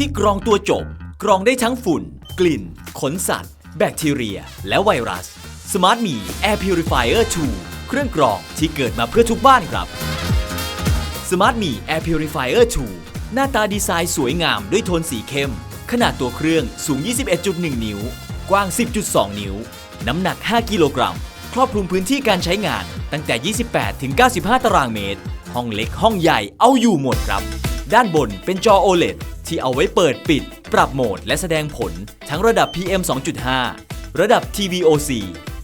ที่กรองตัวจบ กรองได้ทั้งฝุ่น กลิ่น ขนสัตว์ แบคทีเรีย และไวรัส Smart Me Air Purifier 2 เครื่องกรองที่เกิดมาเพื่อทุกบ้านครับ Smart Me Air Purifier 2 หน้าตาดีไซน์สวยงามด้วยโทนสีเข้ม ขนาดตัวเครื่องสูง 21.1 นิ้ว กว้าง 10.2 นิ้ว น้ำหนัก 5 กิโลกรัม ครอบคลุมพื้นที่การใช้งานตั้งแต่ 28 ถึง 95 ตารางเมตร ห้องเล็กห้องใหญ่เอาอยู่หมดครับ ด้านบนเป็นจอ OLED ที่เอาไว้เปิดปิด ปรับโหมดและแสดงผลทั้งระดับ PM 2.5 ระดับ TVOC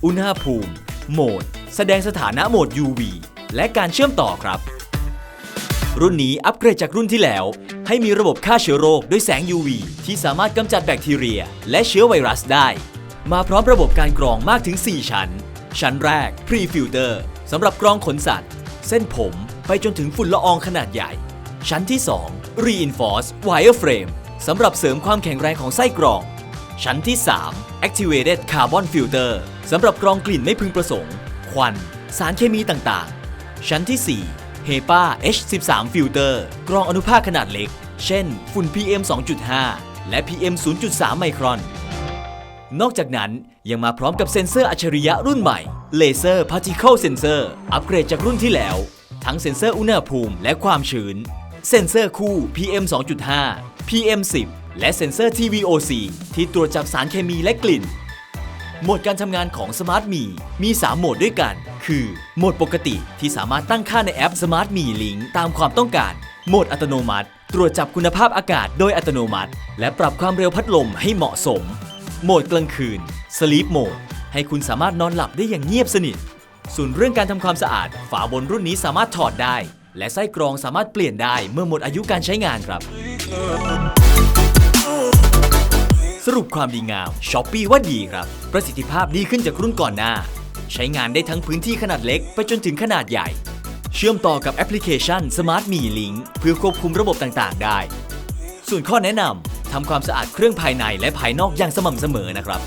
อุณหภูมิ โหมด แสดงสถานะโหมด UV และการเชื่อมต่อครับ รุ่นนี้อัปเกรดจากรุ่นที่แล้ว ให้มีระบบฆ่าเชื้อโรคด้วยแสง UV ที่สามารถกำจัดแบคทีเรีย และเชื้อไวรัสได้ มาพร้อมระบบการกรองมากถึง 4 ชั้น ชั้นแรก Pre-filter สำหรับกรองขนสัตว์ เส้นผมไปจนถึงฝุ่นละอองขนาดใหญ่ ชั้นที่ 2 Reinforce Wireframe สำหรับเสริมความแข็งแรงของไส้กรอง ชั้นที่ 3 Activated Carbon Filter สำหรับกรองกลิ่นไม่พึงประสงค์ ควัน สารเคมีต่างๆ ชั้นที่ 4 HEPA H13 Filter กรองอนุภาคขนาดเล็ก เช่น ฝุ่น PM 2.5 และ PM 0.3 ไมครอน นอกจากนั้นยังมาพร้อมกับเซ็นเซอร์อัจฉริยะรุ่นใหม่ Laser Particle Sensor อัปเกรดจากรุ่นที่แล้ว ทั้งเซ็นเซอร์อุณหภูมิและความชื้น เซ็นเซอร์คู่ PM 2.5 PM 10 และเซ็นเซอร์ TVOC ที่ตรวจจับสารเคมีและกลิ่น โหมดการทำงานของ Smart Me มี 3 โหมดด้วยกัน คือ โหมดปกติที่สามารถตั้งค่าในแอป Smart Me Link ตามความต้องการ โหมดอัตโนมัติ ตรวจจับคุณภาพอากาศโดยอัตโนมัติ และปรับความเร็วพัดลมให้เหมาะสม โหมดกลางคืน Sleep Mode ให้คุณสามารถนอนหลับได้อย่างเงียบสนิทส่วนเรื่องการทำความสะอาด ฝาบนรุ่นนี้สามารถถอดได้ และไส้กรองสามารถเปลี่ยนได้เมื่อหมดอายุการใช้งานครับ สรุปความดีงามช้อปปี้ว่าดีครับ ประสิทธิภาพดีขึ้นจากรุ่นก่อนหน้า ใช้งานได้ทั้งพื้นที่ขนาดเล็กไปจนถึงขนาดใหญ่ เชื่อมต่อกับแอปพลิเคชัน Smart Me Link เพื่อควบคุมระบบต่างๆ ได้ ส่วนข้อแนะนำทำความสะอาดเครื่องภายในและภายนอกอย่างสม่ำเสมอนะครับ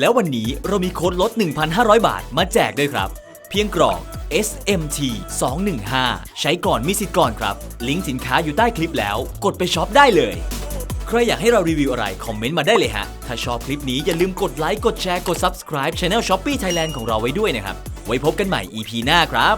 แล้ววันนี้เรามีโค้ดลด 1,500 บาทมาแจกด้วยครับ เพียงกรอก SMT 215 ใช้ก่อนมีสิทธิ์ก่อนครับ ลิงก์สินค้าอยู่ใต้คลิปแล้ว กดไปช็อปได้เลย ใครอยากให้เรารีวิวอะไร คอมเมนต์มาได้เลยฮะ ถ้าชอบคลิปนี้อย่าลืมกดไลค์กดแชร์กด Subscribe Channel Shopee Thailand ของเราไว้ด้วยนะครับ ไว้พบกันใหม่ EP หน้าครับ